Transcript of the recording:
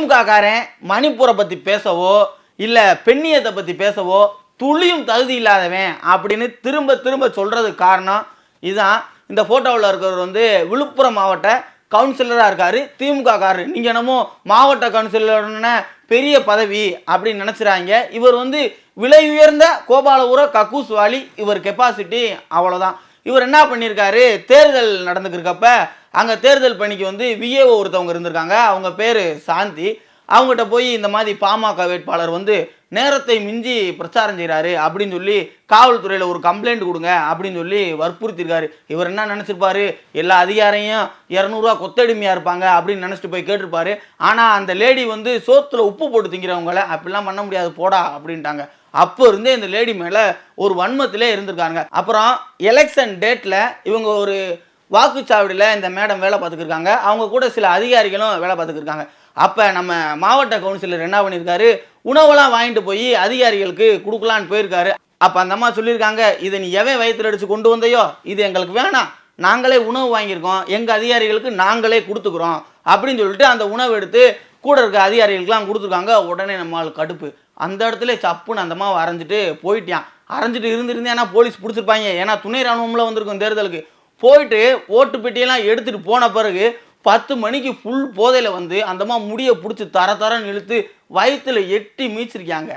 திமுக காரன் மணிப்பூரை பற்றி பேசவோ இல்லை பெண்ணியத்தை பற்றி பேசவோ துளியும் தகுதி இல்லாதவன் அப்படின்னு திரும்ப திரும்ப சொல்கிறதுக்கு காரணம் இதுதான் இந்த ஃபோட்டோவில் இருக்கிறவர் வந்து விழுப்புரம் மாவட்ட கவுன்சிலராக இருக்கார். திமுககாரர். நீங்கள் என்னமோ மாவட்ட கவுன்சிலர்னு பெரிய பதவி அப்படின்னு நினச்சிறாங்க. இவர் வந்து விலை உயர்ந்த கோபாலபுர கக்கூஸ் வாலி இவர் கெப்பாசிட்டி அவ்வளோதான் இவர் என்ன பண்ணியிருக்காரு தேர்தல் நடந்துக்கிறக்கப்ப அங்கே தேர்தல் பணிக்கு வந்து விஏஓ ஒருத்தவங்க இருந்திருக்காங்க. அவங்க பேர் சாந்தி. அவங்ககிட்ட போய் இந்த மாதிரி பாமக வேட்பாளர் வந்து நேரத்தை மிஞ்சி பிரச்சாரம் செய்கிறாரு அப்படின்னு சொல்லி காவல்துறையில் ஒரு கம்ப்ளைண்ட் கொடுங்க அப்படின்னு சொல்லி வற்புறுத்திருக்காரு. இவர் என்ன நினச்சிருப்பாரு? எல்லா அதிகாரையும் இரநூறுவா கொத்தடிமையாக இருப்பாங்க அப்படின்னு நினச்சிட்டு போய் கேட்டிருப்பாரு. ஆனால் அந்த லேடி வந்து சோத்தில் உப்பு போட்டு திங்கிறவங்கள அப்படிலாம் பண்ண முடியாது போடா அப்படின்ட்டாங்க. அப்போ இருந்தே இந்த லேடி மேலே ஒரு வன்மத்திலே இருந்திருக்காங்க அப்புறம் எலெக்ஷன் டேட்டில் இவங்க ஒரு வாக்குச்சாவடியில் இந்த மேடம் வேலை பார்த்துக்கிருக்காங்க. அவங்க கூட சில அதிகாரிகளும் வேலை பார்த்துக்கிருக்காங்க. அப்போ நம்ம மாவட்ட கவுன்சிலர் என்ன பண்ணியிருக்காரு உணவெல்லாம் வாங்கிட்டு போய் அதிகாரிகளுக்கு கொடுக்கலான்னு போயிருக்காரு. அப்போ அந்த அம்மா சொல்லியிருக்காங்க இதை நீ எவன் வயிற்றுல அடித்து கொண்டு வந்தையோ? இது எங்களுக்கு வேணாம். நாங்களே உணவு வாங்கியிருக்கோம். எங்கள் அதிகாரிகளுக்கு நாங்களே கொடுத்துக்குறோம். அப்படின்னு சொல்லிட்டு அந்த உணவு எடுத்து கூட இருக்க அதிகாரிகளுக்கெல்லாம் கொடுத்துருக்காங்க உடனே நம்மளுக்கு கடுப்பு. அந்த இடத்துல சப்புன்னு அந்த அம்மாவை அரைஞ்சிட்டு போயிட்டான். அரைஞ்சிட்டு இருந்திருந்தேன்னா போலீஸ் பிடிச்சிருப்பாங்க. ஏன்னா துணை ராணுவம்ல வந்திருக்கும் தேர்தலுக்கு. போயிட்டு ஓட்டு பெட்டியெல்லாம் எடுத்துகிட்டு போன பிறகு பத்து மணிக்கு ஃபுல் போதையில் வந்து அந்த முடியை பிடிச்சி தர தரன்னு இழுத்து வயிற்றில் எட்டி மீச்சிருக்காங்க.